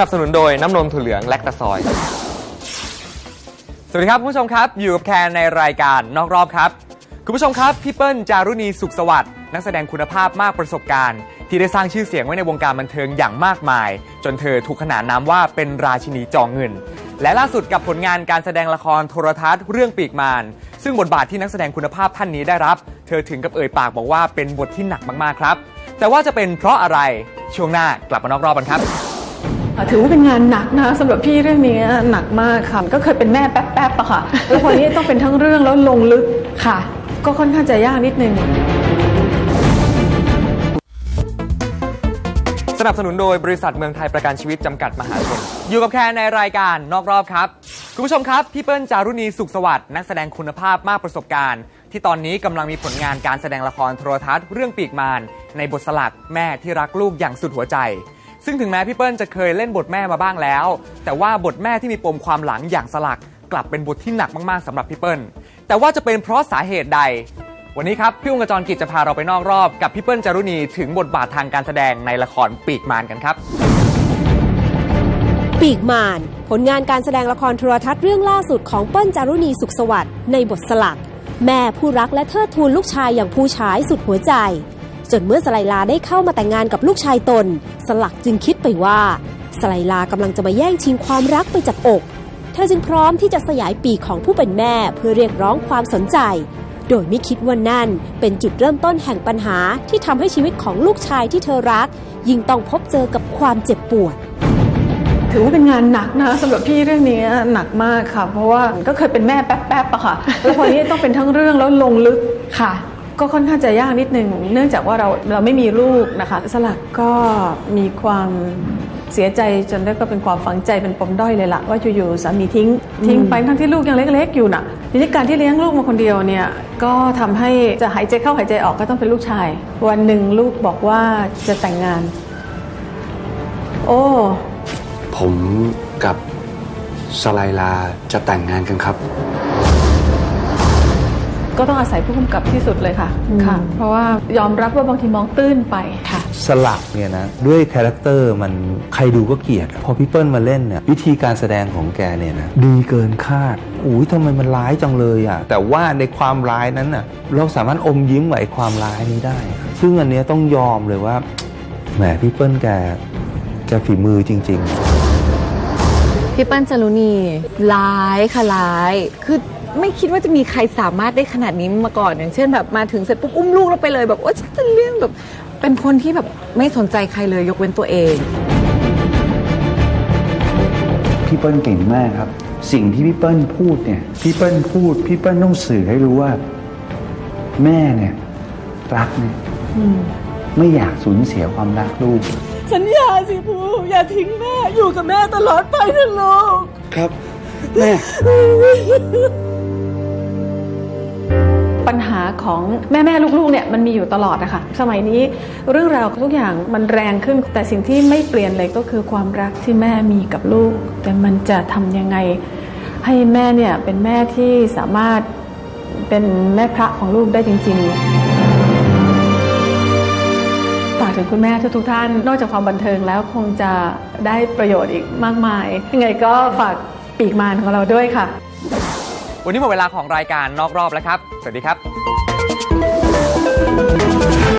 นับสนุนโดยน้ำนมถั่วเหลืองแลคตาซอย สวัสดีครับคุณผู้ชมครับอยู่กับแคนในรายการนอกรอบครับ คุณผู้ชมครับพี่เปิ้ลจารุณีสุขสวัสดิ์นักแสดงคุณภาพมากประสบการณ์ ที่ได้สร้างชื่อเสียงไว้ในวงการบันเทิงอย่างมากมาย จนเธอถูกขนานนามว่าเป็นราชินีจอเงิน และล่าสุดกับผลงานการแสดงละครโทรทัศน์เรื่องปีกมารซึ่งบทบาทที่นักแสดงคุณภาพท่านนี้ได้รับ เธอถึงกับเอ่ยปากบอกว่าเป็นบทที่หนักมากๆครับ แต่ว่าจะเป็นเพราะอะไรช่วงหน้ากลับมานอกรอบกันครับ ถือว่าเป็นงานหนักนะคะสำหรับพี่เรื่องนี้หนักมากค่ะ ก็เคยเป็นแม่แป๊บๆอะค่ะ แล้วพอนี้ต้องเป็นทั้งเรื่องแล้วลงลึกค่ะ ก็ค่อนข้างจะยากนิดนึง สนับสนุนโดยบริษัทเมืองไทยประกันชีวิตจำกัดมหาชน อยู่กับแคนในรายการนอกรอบครับ คุณผู้ชมครับ พี่เปิ้ลจารุณีสุขสวัสดิ์นักแสดงคุณภาพมากประสบการณ์ ที่ตอนนี้กำลังมีผลงานการแสดงละครโทรทัศน์เรื่องปีกมารในบทสลักแม่ที่รักลูกอย่างสุดหัวใจ ซึ่งถึงแม้พี่เปิ้ลจะเคยเล่นบทแม่มาบ้างแล้ว แต่ว่าบทแม่ที่มีปมความหลังอย่างสลัก กลับเป็นบทที่หนักมากๆสำหรับพี่เปิ้ลแต่ว่าจะเป็นเพราะสาเหตุใด วันนี้ครับพี่องกรจรกิจจะพาเราไปนอกรอบกับพี่เปิ้ลจารุณีถึงบทบาททางการแสดงในละครปีกมารกันครับ ปีกมารผลงานการแสดงละครโทรทัศน์เรื่องล่าสุดของเปิ้ลจารุณีสุขสวัสดิ์ในบทสลัก แม่ผู้รักและเทิดทูนลูกชายอย่างผู้ชายสุดหัวใจ จนเมื่อสไลลาได้เข้ามาแต่งงานกับลูกชายตน สลักจึงคิดไปว่าสไลลากำลังจะมาแย่งชิงความรักไปจากอก เธอจึงพร้อมที่จะสยายปีกของผู้เป็นแม่เพื่อเรียกร้องความสนใจ โดยไม่คิดว่านั่นเป็นจุดเริ่มต้นแห่งปัญหาที่ทำให้ชีวิตของลูกชายที่เธอรัก ยิ่งต้องพบเจอกับความเจ็บปวดถือว่าเป็นงานหนักนะคะสำหรับพี่เรื่องนี้หนักมากค่ะ เพราะว่าก็เคยเป็นแม่แป๊บๆอะค่ะ แล้วพอนี้ต้องเป็นทั้งเรื่องแล้วลงลึกค่ะ ก็ค่อนข้างจะยากนิดนึง เนื่องจากว่าเราเราไม่มีลูกนะคะ สลักก็มีความเสียใจจนได้ก็เป็นความฝังใจเป็นปมด้อยเลยล่ะว่าอยู่ๆสามีทิ้ง ทิ้งไปทั้งที่ลูกยังเล็กๆอยู่น่ะทีนี้การที่เลี้ยงลูกมาคนเดียวเนี่ยก็ทำให้จะหายใจเข้าหายใจออกก็ต้องเป็นลูกชาย วันหนึ่งลูกบอกว่าจะแต่งงาน โอ้ผมกับสไลลาจะแต่งงานกันครับ ก็ต้องอาศัยผู้กำกับที่สุดเลยค่ะค่ะ เพราะว่ายอมรับว่าบางทีมองตื้นไปค่ะ สลักเนี่ยนะด้วยคาแรคเตอร์มันใครดูก็เกลียดอะพอพี่เปิ้ลมาเล่นเนี่ยวิธีการแสดงของแกเนี่ยนะดีเกินคาดอุ้ยทำไมมันร้ายจังเลยอะแต่ว่าในความร้ายนั้นน่ะเราสามารถอมยิ้มกับไอ้ความร้ายนี้ได้ ซึ่งอันเนี้ยต้องยอมเลยว่าแหมพี่เปิ้ลแกแกฝีมือจริง ๆ พี่เปิ้ลจารุณีร้ายค่ะร้ายคือ ไม่คิดว่าจะมีใครสามารถได้ขนาดนี้มาก่อนอย่างเช่นแบบมาถึงเสร็จปุ๊บอุ้มลูกแล้วไปเลยแบบว่าฉันจะเลี้ยงแบบเป็นคนที่แบบไม่สนใจใครเลยยกเว้นตัวเอง พี่เปิ้ลเก่งมากครับ สิ่งที่พี่เปิ้ลพูดเนี่ยพี่เปิ้ลพูดพี่เปิ้ลต้องสื่อให้รู้ว่า แม่เนี่ยรักเนี่ยไม่อยากสูญเสียความรักลูกสัญญาสิภูอย่าทิ้งแม่อยู่กับแม่ตลอดไปนะลูกครับ แม่ ปัญหาของแม่แม่ลูกๆเนี่ยมันมีอยู่ตลอดนะคะสมัยนี้เรื่องราวทุกอย่างมันแรงขึ้น แต่สิ่งที่ไม่เปลี่ยนเลยก็คือความรักที่แม่มีกับลูก แต่มันจะทำยังไง ให้แม่เนี่ยเป็นแม่ที่สามารถเป็นแม่พระของลูกได้จริงๆฝากถึงคุณแม่ทุกๆท่าน นอกจากความบันเทิงแล้วคงจะได้ประโยชน์อีกมากมาย ยังไงก็ฝากปีกมารของเราด้วยค่ะ วันนี้หมดเวลาของรายการนอกรอบแล้วครับ สวัสดีครับ